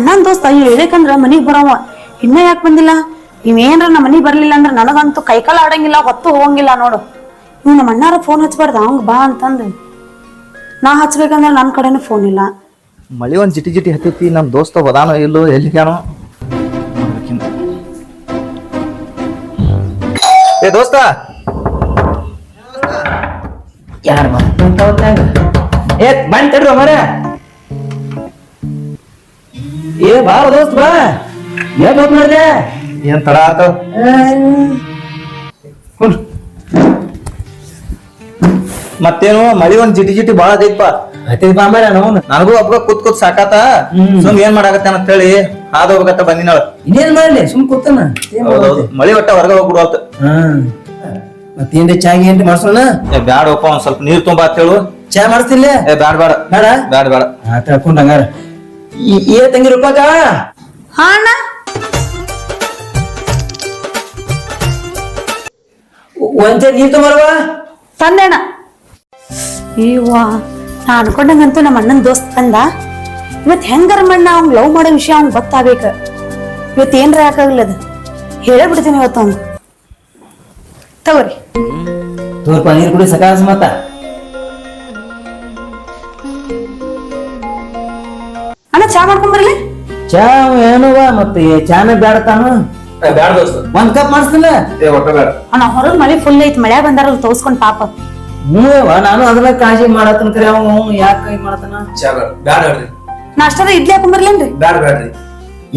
ಅಣ್ಣನ ದೋಸ್ತ ಹೇಳಕಂದ್ರ ಮನಿಗ್ ಬರವ. ಇನ್ನ ಯಾಕೆ ಬಂದಿಲ್ಲ? ಇವೇನ್ರ ನಮ್ಮ ಮನಿಗ್ ಬರ್ಲಿಲ್ಲ ಅಂದ್ರ ನನಗಂತೂ ಕೈಕಾಲ ಆಡಂಗಿಲ್ಲ, ಹೊತ್ತು ಹೋಗಂಗಿಲ್ಲ ನೋಡು. ನೀವು ನಮ್ಮ ಅಣ್ಣಾರ ಫೋನ್ ಹಚ್ಬಾರ್ದ? ಅವಂಗ ಬಾ ಅಂತಂದು. ನಾ ಹಚ್ಬೇಕಂದ್ರ ನನ್ ಕಡೆನೂ ಫೋನ್ ಇಲ್ಲ. ಮಳಿ ಒಂದ್ ಜಿಟಿ ಜಿಟಿ ಹತ್ತೈತಿ, ನಮ್ ದೋಸ್ತ ಹೋದಾನೋ ಇಲ್ಲೋ ಎಲ್ಲಿಗಾನೋ ಏ ದೋಸ್ತ! ಯಾರು ಹೊತ್ನ್ಯಾಗ ಏ ಬಂದ್ ಏ ಬಾರ ದೋಸ್ತ್ ಬಾ. ಏನ್ ಹೋಗ್ ಮಾಡಿದೆ ಏನ್ ತಡ ಆತ? ಮತ್ತೇನು? ಮಳಿ ಒಂದ್ ಜಿಟಿ ಜಿಟಿ ಬಾಳ ಅದೈತ್ಪ ಬಾ ಮರ ನಾವು ನನಗೂ ಒಬ್ಬ ಕೂತ್ ಕೂತ್ ಸಾಕಾತ. ಸುಮ್ ಏನ್ ಮಾಡಾಕತ್ತೆ ಅಂತ ಹೇಳಿ ಹಾದ ಹೋಗ್ಬೇಕಂತ ಬಂದಿನಾಳ ಇನ್ನೇನ್ ಮಾಡ್ಲಿ? ಸುಮ್ ಕೂತನ. ಮಳಿ ಒಟ್ಟ ಹೊರಗೆ ಹೋಗ್ಬಿಡುವಲ್ತ ಹ್ಮ್ ಮತ್ತೇನ್ರಿ ಚಾಗಿ ಏನ್ರಿ ಮಾಡ್ಸೋಣ? ಬ್ಯಾಡ ಒಪ್ಪ ಒಂದ್ ಸ್ವಲ್ಪ ನೀರ್ ತುಂಬಾ ಅಂತ ಹೇಳು. ಚಾ ಮಾಡಿಸ್ತಿಲ್ಲ? ಬ್ಯಾಡ ಬ್ಯಾಡ. ಬೇಡ? ಬ್ಯಾಡ ಬ್ಯಾಡ. ಆ ತಳ್ಕೊಂಡ್ ಹಂಗಾರ. ಏ ತಂಗಿ ರೂಪಾಕ? ಹಾ ಅಣ್ಣ ಒಂಚೆ ನೀರ್ ತೊಂಬರ್ವ ತಂದೆಣ್ಣ. ಅಯ್ಯವ್ವ ನಾ ಅನ್ಕೊಂಡಂಗಂತೂ ನಮ್ಮ ಅಣ್ಣನ ದೋಸ್ತ್ ಬಂದ ಇವತ್ ಹೆಂಗಾರ ಮಣ್ಣ ಅವ್ನ್ ಲವ್ ಮಾಡೋ ವಿಷಯ ಅವ್ನ್ ಗೊತ್ತಾಗ್ಬೇಕ. ಇವತ್ ಏನ್ರ ಅದು? ಹೇಳೇ ಬಿಡ್ತೀನಿ ಇವತ್ತು ಅವ್ನು ತಗೋರಿ. ತೋರ್ಪ ನೀರ್ ಕುಡಿ ಸಕಾಸ ಚಾ ಮಾಡ್ಕೊಂಬರ್ಲಿ ಚಾ ಏನವ ಮತ್ತೆ ಚಾನ ಬೇಡ ತಾನು. ಏ ಬ್ಯಾಡ ದೋಸ್ತ. ಒಂದ್ ಕಪ್ ಮಾಡಿಸ್ತಿಲ್ಲ? ಏ ಒಟ್ಟ ಬ್ಯಾಡ. ಅಣ್ಣ ಹೊರಗ್ ಮಳೆ ಫುಲ್ ಐತಿ ಮಳೆ ಬಂದಾರ ತೋರ್ಸ್ಕೊಂಡ್ ಪಾಪ. ಹ್ಞೂವ ನಾನು ಅದನ್ನ ಕಾಳಜಿ ಮಾಡತನ ಕರೆ ಅವ ಯಾಕೆ ಕೈ ಮಾಡತನ? ಚಾ ಬ್ಯಾಡ. ಬ್ಯಾಡ ಹೇಳ್ರಿ. ನಾಷ್ಟದ ಇಡ್ಲಿ ಹಾಕೊಂಬರ್ಲೇನ್ರಿ ಬ್ಯಾಡ ಬ್ಯಾಡ್ರಿ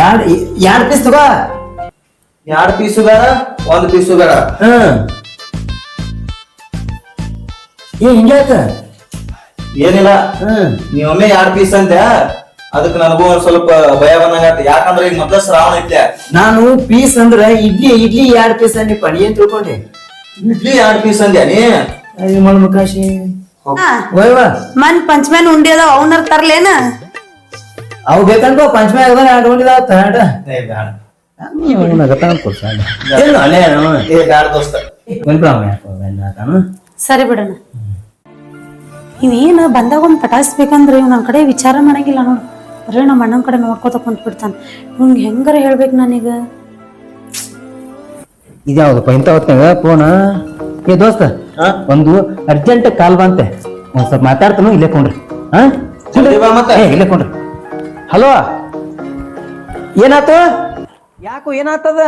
ಯಾಡ್ ಯಾಡ್ ಪೀಸ್ ತಗೋ? ಎರಡ್ ಪೀಸು ಬೇಡ ಒಂದ್ ಪೀಸು ಬೇಡ. ಹ್ಮ್ ಏ ಹಿಂಗ್ಯಾಕ? ಏನಿಲ್ಲ. ಹ್ಮ್ ನೀವೊಮ್ಮೆ ಎರಡ್ ಪೀಸ್ ಅಂತೆ ಅದಕ್ಕೆ ನನಗೂ ಒಂದ್ ಸ್ವಲ್ಪ ಭಯ ಬಂದಂಗಾತ ಯಾಕಂದ್ರೆ ಈಗ ಮೊದ್ಲ ಶ್ರಾವಣ ಐತ್ಲೆ ನಾನು ಪೀಸ್ ಅಂದ್ರ ಇಡ್ಲಿ ಇಡ್ಲಿ ಎರಡ್ ಪೀಸ್ ಅಂದಿ. ಪಡಿ ಏನ್ ತಿಳ್ಕೊಂಡೆ? ಇಡ್ಲಿ ಎರಡ್ ಪೀಸ್ ಅಂದ್ಯಾ ನೀ? ಅಯ್ಯೋ ಮಳ ಓಯ್ವಾ ಮನ್ ಪಂಚಮೇನ್ ಉಂಡಿ ಅದಾವ ಅವನರ್ ತರ್ಲೇನ? ಅವ್ ಬೇಕನ್ಕೋ ಪಂಚಮಿ ಆಗದ ಎರಡು ಏ ಬ್ಯಾಡ. ದೋಸ್ತ. ಸರಿ ಬಿಡಣ್ಣ ಬಿಡಣ ಇವೇನ ಬಂದಾಗ ಒಂದ್ ಪಟಾಯಿಸ್ಬೇಕಂದ್ರೆ ಇವ್ ನನ್ ಕಡೆ ವಿಚಾರ ಮಾಡಂಗಿಲ್ಲ ನೋಡು. ಬರೀ ನಮ್ಮ ಅಣ್ಣನ ಕಡೆ ನೋಡ್ಕೋತ ಕುಂತ್ಬಿಡ್ತಾನೆ. ಇವ್ನಿಗೆ ಹೆಂಗಾರ ಹೇಳ್ಬೇಕು ನಾನೀಗ? ಇದ್ಯಾವ್ದಪ್ಪ ಇಂಥ ಹೊತ್ತಾಗ ಫೋನ ಏ ದೋಸ್ತ ಒಂದು ಅರ್ಜೆಂಟ್ ಕಾಲ್ ಬಂತೆ. ಒಂದ್ ಸ್ವಲ್ಪ ಮಾತಾಡ್ತಾನು ಇಲ್ಲೇ ಕೊಂಡ್ರಿ. ಹಾ? ಜಲ್ದಿ ಬಾ ಮತ್ತೆ. ಏ, ಇಲ್ಲೇ ಕೊಂಡ್ರಿ. ಹಲೋ? ಏನಾತ? ಯಾಕೋ ಏನಾತದ?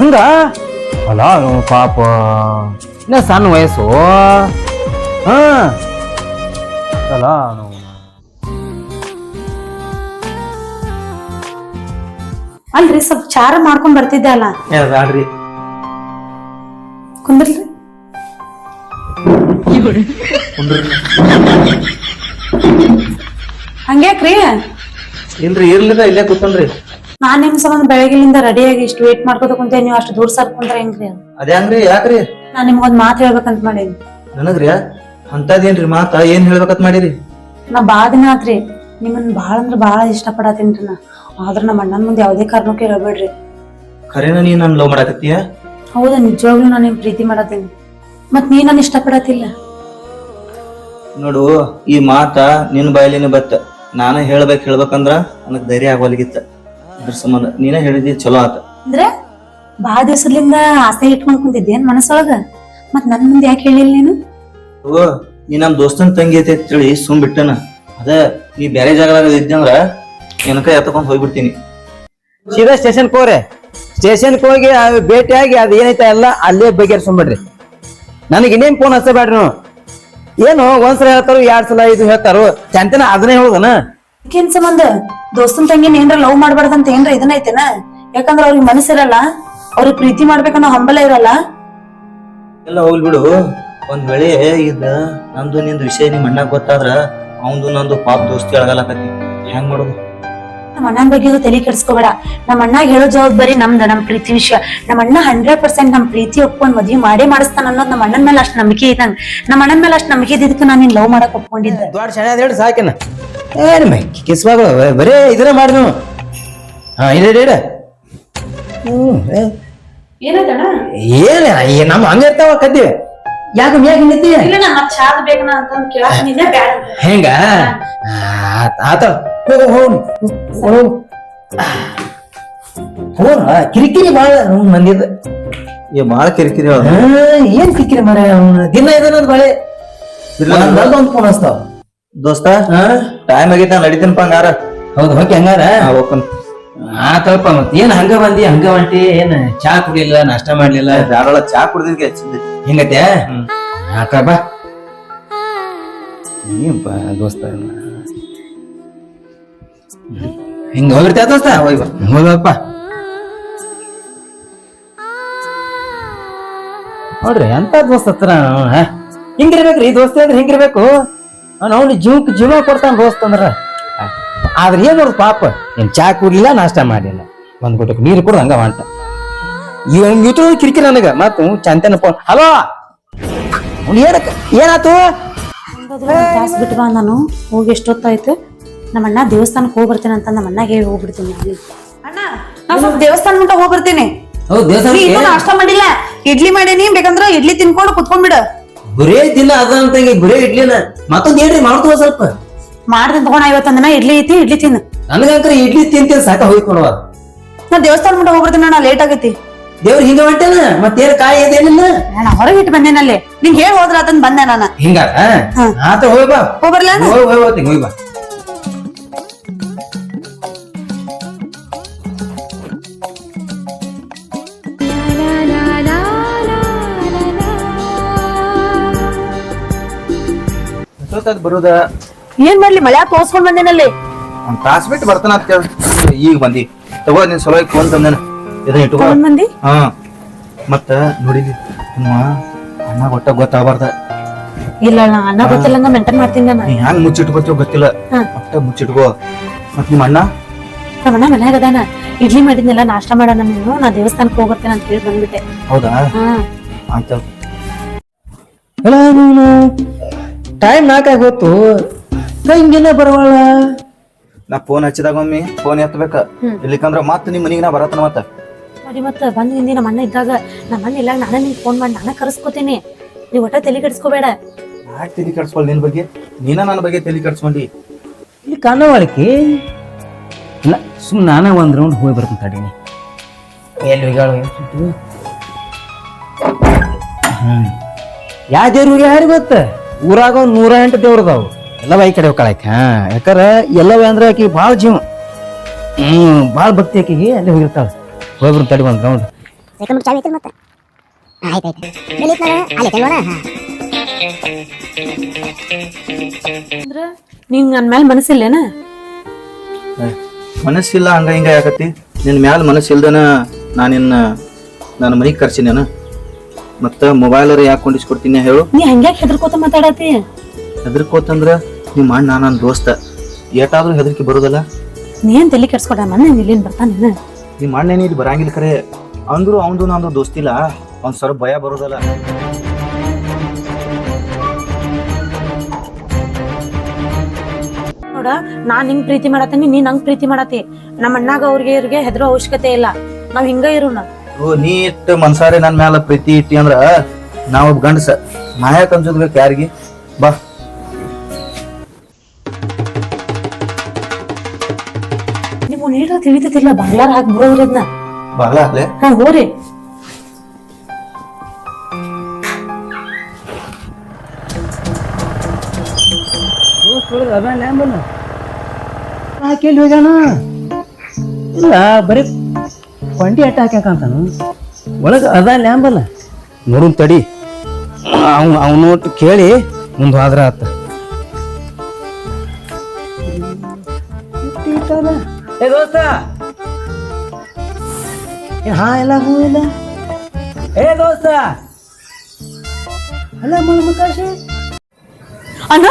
ಹಂಗ? ಅಲ್ಲ ಪಾಪ. ಇನ್ನ ಸಣ್ಣ ವಯಸ್ಸು. ಹಾ? ಅಲ್ಲ ಅವ್ನು. ಅಲ್ರಿ ಸ್ವಲ್ಪ ಚಾರ ಮಾಡ್ಕೊಂಡ್ ಬರ್ತಿದ್ದೆ ಅಲ್ಲ. ಬ್ಯಾಡ್ರಿ ಕುಂದ್ರಿ ಹಂಗ್ಯಾಕ್ರಿ? ಇಲ್ರಿ ಇರ್ಲಿಲ್ಲ ಇಲ್ಲೇ ಕೂತನ್ರಿ. ನಾನ್ ನಿಮ್ ಸಂಬಂಧ ಬೆಳಗಿಲಿಂದ ರೆಡಿಯಾಗಿ ಇಷ್ಟು ವೇಟ್ ಮಾಡ್ಕೋತ ಕುಂತೆ ನೀವು ಅಷ್ಟು ದೂರ ಸರ್ಕೊಂಡ್ರೆ ಹೆಂಗ್ರಿ ಅದು? ಅದೇ ಹಂಗ್ರಿ ಯಾಕ್ರಿ? ನಾನ್ ನಿಮ್ಗೊಂದ್ ಮಾತು ಹೇಳ್ಬೇಕಂತ ಮಾಡೀನಿ. ನನಗ್ರಿ ಅಂತದೇನ್ರಿ ಮಾತ? ಏನ್ ಹೇಳ್ಬೇಕಂತ ಮಾಡಿರಿ? ನಾ ಬಾ ದಿನ ಆತ್ರಿ. ನಿಮ್ಮನ್ ಬಾಳ ಅಂದ್ರ ಬಾಳ ಇಷ್ಟ ಪಡತೀನ್ರಿ ನಾ. ಆದ್ರ ನಮ್ಮ ಅಣ್ಣನ ಮುಂದೆ ಯಾವ್ದೇ ಕಾರಣಕ್ಕೂ ಹೇಳ್ಬೇಡ್ರಿ. ಖರೇನ ನೀ ನನ್ನ ಲವ್ ಮಾಡಾಕತ್ತೀಯ? ಹೌದಾ ನಿಜವಾಗ್ಲೂ ನಾನು ನಿಮ್ ಪ್ರೀತಿ ಮಾಡತ್ತೀನಿ. ಮತ್ ನೀ ನಾನು ಇಷ್ಟ ಪಡತಿಲ್ಲ ನೋಡು ಈ ಮಾತ ನಿನ್ ಬಾಯಲಿನ ಬತ್ತ. ನಾನ ಹೇಳ್ಬೇಕ್ ಹೇಳ್ಬೇಕಂದ್ರ ನನಗ್ ಧೈರ್ಯ ಆಗೋಲ್ಗಿತ್ತ ಅದ್ರ ಸಂಬಂಧ ನೀನ ಹೇಳಿದಿ ಚಲೋ ಆತ. ಅಂದ್ರೆ ಬಾ ದಿವಸದಿಂದ ಆಸೆ ಇಟ್ಕೊಂಡ್ ಕುಂತಿದ್ದೇನ್ ಮನಸ್ಸೊಳಗ? ಮತ್ ನನ್ ಮುಂದೆ ಯಾಕೆ ಹೇಳಿಲ್ಲ ನೀನು? ಓ ನೀ ನಮ್ ದೋಸ್ತನ್ ತಂಗಿ ಐತಿ ತಿಳಿ ಸುಮ್ ಬಿಟ್ಟನ. ಅದ ನೀ ಬ್ಯಾರೆ ಜಾಗದಾಗ ಇದ್ದಂದ್ರ ಏನಕ ಎತ್ಕೊಂಡ್ ಹೋಗ್ಬಿಡ್ತೀನಿ. ಸೀದಾ ಸ್ಟೇಷನ್ ಹೋಗ್ರಿ. ಸ್ಟೇಷನ್ ಹೋಗಿ ಆ ಭೇಟಿಯಾಗಿ ಅದ್ ಏನೈತೆ ಎಲ್ಲ ಅಲ್ಲೇ ಬಗೆಹರಿಸ್ಕೊಂಬಿಡ್ರಿ. ನನಗೆ ಇನ್ನೇನ್ ಫೋನ್ ಹಚ್ಚಬೇಡ್ರಿ ನೀವು. ಏನು ಒಂದ್ಸಲ ಹೇಳ್ತಾರೋ ಎರಡ್ ಸಲ ಇದು ಹೇಳ್ತಾರೋ. ಚಂತನ ಅದನ್ನೇ ಹೇಳುದನ? ಏನ್ ಸಂಬಂಧ? ದೋಸ್ತನ್ ತಂಗಿನ ಏನ್ರ ಲವ್ ಮಾಡ್ಬಾರ್ದಂತ ಏನ್ರ ಇದನ್ನ ಐತೆನ? ಯಾಕಂದ್ರ ಅವ್ರಿಗೆ ಮನಸ್ಸಿರಲ್ಲ ಅವ್ರಿಗೆ ಪ್ರೀತಿ ಮಾಡ್ಬೇಕನ್ನೋ ಹಂಬಲ ಇರಲ್ಲ. ಎಲ್ಲ ಹೋಗ್ಲಿ ಬಿಡು. ಒಂದ್ ವೇಳೆ ಇದ ನಂದು ನಿಂದು ವಿಷಯ ನಿಮ್ ಅಣ್ಣ ಗೊತ್ತಾದ್ರ ಅವಂದು ನಂದು ಪಾಪ ದೋಸ್ತಿ ಕತಿ ಹೆಂಗ್ ಮಾಡೋದು? ನಮ್ಮ ಅಣ್ಣನ ಬಗ್ಗೆ ತಲೆ ಕೆಡ್ಸ್ಕೋಬೇಡ. ನಮ್ಮ ಅಣ್ಣ ಹೇಳೋ ಜವಾಬ್ದಾರಿ ನಮ್ದ ನಮ್ ಪ್ರೀತಿ ವಿಷಯ. ನಮ್ಮ ಅಣ್ಣ ಹಂಡ್ರೆಡ್ ಪರ್ಸೆಂಟ್ ನಮ್ ಪ್ರೀತಿ ಒಪ್ಕೊಂಡ್ ಮದ್ವಿ ಮಾಡೇ ಮಾಡಿಸ್ತಾನ ಅನ್ನೋದು ನಮ್ಮ ಅಣ್ಣನ ಮೇಲೆ ಅಷ್ಟು ನಂಬಿಕೆ ಇದ್ದಂಗೆ ನಮ್ಮ ಅಣ್ಣನ ಮೇಲೆ ಅಷ್ಟು ನಂಬಿಕೆ ಇದ್ದಿದ್ದಕ್ಕೆ ನಾನು ನಿನ್ ಲವ್ ಮಾಡಕ್ ಒಪ್ಕೊಂಡಿದ್ದೆ. ದೊಡ್ಡ ಶಣೆ ಹೇಳಿ ಸಾಕಿನ. ಏನ್ ಮೈ ಕಿಸ್ವಾಗಳು ಬರೇ ಇದನ್ನ ಮಾಡಿ ನೀವು. ಹಾ ಇಡ ಇಡ ಹ್ಮ್ ಏನ್ ಏ- ನಮ್ಮ ಹಂಗ ಇರ್ತಾವ ಕದ್ದಿ. ಯಾಕ ಮ್ಯಾಗ ನಿಂತಿ ಇಲ್ಲ ನಾ ಮತ್ ಚಾದ ಬೇಕನ ಅಂತಂದ್ ಕೇಳಾಕ ನಿನ್ನೆ ಬ್ಯಾಡ ಹೆಂಗ? ಆತ ಆತ. ಹೋಗು ಹೋಗು ಹೋಗು ಹೋಗ ಕಿರಿಕಿರಿ ಬಾಳ ಮಂದಿದ ಏ ಬಾಳ ಕಿರಿಕಿರಿ ಏನ್ ಕಿರಿಕಿರಿ ಮಾರ ದಿನ ಇದನ್ನ ಬಾಳೆ. ಒಂದ್ ಫೋನ್ ಹಚ್ತಾವ. ದೋಸ್ತ ಹಾ? ಟೈಮ್ ಆಗೈತೆ ನಾ ನಡಿತೀನಪ್ಪ ಹಂಗಾರ. ಹೌದು ಹೋಗಿ ಹಂಗಾರ? ಹೋಗ್ತಾನ. ಆತಪ್ಪ ಮತ್ತೆ ಏನ್ ಹಂಗ ಬಂದಿ? ಹಂಗ ಹೊಂಟಿ? ಏನ್ ಚಾ ಕುಡಿಲಿಲ್ಲ ನಾಷ್ಟ ಮಾಡ್ಲಿಲ್ಲ? ಬ್ಯಾರೊಳ ಚಾ ಕುಡ್ದಿದ್ಗೆ ಹಚ್ಚಿದ್ದೆ. ಹಿಂಗತ್ತೆ? ಬಾ. ಆತ ಬಾ ಏನಪ್ಪ ದೋಸ್ತ. ಹಿಂಗ ಹೋಗಿರ್ತೀಯ ದೋಸ್ತ? ಹೋಗಿ. ಹೋಗಪ್ಪ ನೋಡ್ರಿ ಎಂತ ದೋಸ್ತ ಹತ್ರ? ಹಿಂಗಿರ್ಬೇಕ್ರಿ ದೋಸ್ತ ಅಂದ್ರೆ ಹಿಂಗಿರ್ಬೇಕು. ಅವ್ನು ಅವ್ನು ಜೀವಕ್ ಜೀವ ಕೊಡ್ತಾನ ದೋಸ್ತ ಅಂದ್ರ. ಆದ್ರೆ ಏನ್ ನೋಡುದು ಪಾಪ? ಏನ್ ಚಾ ಕುಡ್ಲಿಲ್ಲ ನಾಷ್ಟ ಮಾಡಿಲ್ಲ. ಒಂದ್ ಗುಟಕ್ ನೀರು ಕೂಡ ಹಂಗ ಹೊಂಟ. ಇವ್ ಇಟ್ಟು ಕಿರಿಕಿರಿ ನನಗ. ಮತ್ತ ಚಂತನ ಫೋನ್ ಹಲೋ? ಏನಕ್ಕ ಏನಾತು? ಕ್ಲಾಸ್ ಬಿಟ್ಟು ಬಾ ನಾನು. ಹೋಗಿ ಎಷ್ಟೊತ್ತಾಯ್ತು? ನಮ್ಮ ಅಣ್ಣ ದೇವಸ್ಥಾನಕ್ಕೆ ಹೋಗಿ ಬರ್ತೀನಿ ಅಂತ ನಮ್ಮ ಅಣ್ಣಗೆ ಹೇಳಿ ಹೋಗ್ಬಿಡ್ತೀನಿ ಅಲ್ಲಿ ಅಣ್ಣ ನಾ ಸ್ವಲ್ಪ ದೇವಸ್ಥಾನ ಮಟ್ಟ ಹೋಗಿ ಬರ್ತೀನಿ ಇನ್ನೂ ನಾಷ್ಟ ಮಾಡಿಲ್ಲ. ಇಡ್ಲಿ ಮಾಡೇನಿ ಬೇಕಂದ್ರ ಇಡ್ಲಿ ತಿನ್ಕೊಂಡು ಕುತ್ಕೊಂಡ್ಬಿಡ ಬರೇ ದಿನ ಅದಂತ ಬರೇ ಇಡ್ಲಿನ. ಮತ್ತೊಂದ್ ಏನ್ರಿ ಮಾಡ್ತವ ಸ್ವಲ್ಪ. ಮಾಡ್ತೀನಿ ತಗೋಣ ಇವತ್ತಂದಿನ ಇಡ್ಲಿ ಐತಿ ಇಡ್ಲಿ ತಿನ್ನು. ನನಗಂಕರ ಇಡ್ಲಿ ತಿಂತೀನಿ ಸಾಕ ಹೋಗ್ಕೊಡುವ ನಾ ದೇವಸ್ಥಾನ ಮಟ್ಟ ಹೋಗ್ಬರ್ತೀನಿ ಅಣ್ಣ ಲೇಟ್ ಆಗೈತಿ. ದೇವ್ರ ಹಿಂಗ ಹೊಂಟೇನ? ಮತ್ತೇನ್ ಕಾಯಿ ಏನಿಲ್ಲ ನಾನು ಹೊರಗೆ ಇಟ್ಟು ಬಂದೇನಲ್ಲಿ. ನಿಂಗೆ ಹೇಳಿ ಹೋದ್ರ ಅದನ್ನ ಬಂದೆ ನಾನು. ಹಿಂಗ. ಆತ ಹೋಯ್ ಬಾ. ಹೋಗ್ಬರ್ಲ ಹೋಯ್ ಹೋಯ್ ಹೋಗ್ತೀನಿ ಹೋಯ್ ಬಾ. ಬರುದ ಬರೋದ? ಏನ್ ಮಾಡ್ಲಿ ಮಳೆ ತೋರ್ಸ್ಕೊಂಡ್ ಬಂದೇನಲ್ಲಿ? ಒಂದ್ ತಾಸ್ ಬಿಟ್ಟು ಬರ್ತಾನ ಅಂತ ಕೇಳ ಈಗ ಬಂದಿ. ತಗೋ ನಿನ್ ಸಲುವಾಗಿ ಫೋನ್ ತಂದೇನ. ಇದನ್ನ ಇಟ್ಕೋ. ಬಂದಿ? ಹಾ. ಮತ್ತ ನೋಡಿಲಿ ನಿಮ್ಮ ಅಣ್ಣ ಒಟ್ಟ ಗೊತ್ತಾಗಬಾರ್ದ. ಇಲ್ಲ ಅಣ್ಣ ಗೊತ್ತಿಲ್ಲ ಮೆಂಟೇನ್ ಮೆಂಟೈನ್ ಮಾಡ್ತೀನಿ ನಾನು. ನೀ ಹ್ಯಾಂಗ್ ಮುಚ್ಚಿಟ್ಕೋತೀವ ಗೊತ್ತಿಲ್ಲ. ಒಟ್ಟ ಮುಚ್ಚಿಟ್ಕೋ. ಮತ್ ನಿಮ್ಮ ಅಣ್ಣ? ನಮ್ಮ ಅಣ್ಣ ಮನ್ಯಾಗ ಅದಾನ. ಇಡ್ಲಿ ಮಾಡಿದ್ನೆಲ್ಲ ನಾಷ್ಟ ಮಾಡೋಣ ನೀನು. ನಾ ದೇವಸ್ಥಾನಕ್ಕೆ ಹೋಗ್ಬರ್ತೇನೆ ಅಂತ ಹೇಳಿ ಬಂದ್ಬಿಟ್ಟೆ. ಹೌದಾ? ಹಾ. ಅಂತ ಟೈಮ್ ನಾಲ್ಕಾಗಿ ಹೋತು ಹಿಂಗೆಲ್ಲ ಬರವಳ. ನಾ ಫೋನ್ ಹಚ್ಚಿದಾಗ ಒಮ್ಮೆ ಫೋನ್ ಎತ್ತಬೇಕ. ಇಲ್ಲಿಕಂದ್ರ ಮತ್ತ ನಿಮ್ ಮನಿಗೆ ನಾ ಬರತ್ತನ ಮತ್ತ. ನೋಡಿ ಮತ್ತೆ ಬಂದ್ ನಿಂದಿ ನಮ್ಮ ಅಣ್ಣ ಇದ್ದಾಗ? ನಮ್ಮ ಅಣ್ಣ ಇಲ್ಲ ನಾನೇ ನಿಂಗೆ ಫೋನ್ ಮಾಡಿ ನಾನು ಕರೆಸ್ಕೋತೀನಿ. ನೀವು ಒಟ್ಟ ತಲೆ ಕೆಡಿಸ್ಕೋಬೇಡ. ಯಾಕೆ ತಲೆ ಕೆಡಿಸ್ಕೊಳ್ ನಿನ್ ಬಗ್ಗೆ? ನೀನ ನನ್ನ ಬಗ್ಗೆ ತಲೆ ಕೆಡಿಸ್ಕೊಂಡಿ. ಇಲ್ಲಿ ಕಾಣವಾಳಕಿ? ಇಲ್ಲ ಸುಮ್ಮನೆ ನಾನೇ ಒಂದ್ ರೌಂಡ್ ಹೋಗಿ ಬರ್ತೀನಿ ತಡೀನಿ ಎಲ್ಲಿ ಹೋಗ್ಯಾಳು? ಏನ್ ಸುದ್ದಿ? ಹ್ಮ್. ಯಾ ದೇವ್ರಿಗೆ ಯಾರು ಗೊತ್ತ? ಊರಾಗ ಒಂದ್ ನೂರ ಎಂಟು ದೇವ್ರದಾವು ಎಲ್ಲವ ಈ ಕಡೆ ಹೋಗ್ಕಳಾಕ ಹಾ? ಯಾಕಂದ್ರೆ ಎಲ್ಲವೇ ಅಂದ್ರೆ ಆಕಿ ಭಾಳ ಜೀವ. ಹ್ಮ್ ಭಾಳ ಭಕ್ತಿ ಆಕಿಗೆ ಅಲ್ಲಿ ಹೋಗಿರ್ತಾಳ. ಹೋಗ್ಬರ್ ತಡಿ ಒಂದ್ ರೌಂಡ್ ಸೆಕೆಂಡ್ ಚಾವಿ ಐತಿ ಮತ್ತೆ ಆಯ್ತಾಯ್ತು ಎಲ್ಲಿ ಐತಿ ನಾನು ಅಲ್ಲಿ ಐತಿ ನೋಡ ಹಾ. ಅಂದ್ರ ನೀವ್ ನನ್ ಮೇಲೆ ಮನಸ್ಸಿಲ್ಲೇನ? ಮನಸ್ಸಿಲ್ಲ ಹಂಗ ಹಿಂಗ ಯಾಕತಿ ನಿನ್ ಮ್ಯಾಲ ಮನಸ್ಸಿಲ್ದನ ನಾನು ನಿನ್ನ ನನ್ನ ಮನಿಗ್ ಕರ್ಸಿನೇನ ಮತ್ತ ಮೊಬೈಲ್ ಯಾಕೆ ಕೊಂಡಿಸ್ಕೊಡ್ತೀನಿ ಹೇಳು? ನೀ ಹಂಗ್ಯಾಕೆ ಹೆದರ್ಕೋತ ಮಾತಾಡತಿ ಹೆದರ್ಕೋತಂದ್ರ ನಿಮ್ಮ ಅಣ್ಣ ನನ್ನ ದೋಸ್ತ. ಏಟಾದ್ರೂ ಹೆದರ್ಕಿ ಬರೋದಲ್ಲ? ನೀನ್ ತಲೆ ಕೆಡ್ಸ್ಕೊಡ ಮೊನ್ನೆ? ಇಲ್ಲಿಂದ ಬರ್ತಾನ ನಿಮ್ಮ ಮಣ್ಣೇನು ಇಲ್ಲಿ ಬರಂಗಿಲ್ಲ ಕರೆ. ಅಂದ್ರು ಅವಂದು ನಂದು ದೋಸ್ತಿಲ್ಲ ಒಂದ್ ಸ್ವಲ್ಪ ಭಯ ಬರೋದಲ್ಲ. ನೋಡ ನಾನ್ ನಿಂಗ್ ಪ್ರೀತಿ ಮಾಡತ್ತೀನಿ ನೀನ್ ನಂಗ್ ಪ್ರೀತಿ ಮಾಡತ್ತಿ. ನಮ್ಮ ಅಣ್ಣಾಗ ಅವ್ರಿಗೆ ಇವ್ರಿಗೆ ಹೆದರೋ ಅವಶ್ಯಕತೆ ಇಲ್ಲ. ನಾವ್ ಹಿಂಗ ಇರೋಣ. ಓ ನೀ ಇಟ್ಟು ಮನ್ಸಾರೆ ನನ್ನ ಮ್ಯಾಲ ಪ್ರೀತಿ ಇಟ್ಟಿ ಅಂದ್ರ ನಾವ್ ಗಂಡಸ. ನಾಯಕ್ ಯಾಕೆ ಯಾರಿಗಿ ಯಾರಿಗೆ? ಬಾ. ತಿಳಿತಿಲ್ಲ ಬಂಗ್ಲಾರ ಹಾಕಿ ಬರೋದ್ರದ್ನ ಬಾಳ ಅಲ್ಲೇ? ಹಾ ಹೋರಿ. ಕೇಳಿ ಹೋಗ್ಯಾನ? ಇಲ್ಲ ಬರೀ ಕೊಂಡಿ ಅಟ್ಟ ಹಾಕ್ಯಾಕಂತಾನು ಒಳಗೆ ಅದ ಲ್ಯಾಂಬಲ್ಲ ನೋಡುನ್ ತಡಿ. ಅವ್ನು ಅವನು ಕೇಳಿ ಮುಂದೆ ಹೋದ್ರ ಆತ. ಏ ದೋಸ್ತ ಏ ಹಾ ಎಲ್ಲ ಹೂ ಇಲ್ಲ ಏ ದೋಸ್ತ ಅಲ್ಲ ಮಕಾಶಿ ಅಣ್ಣ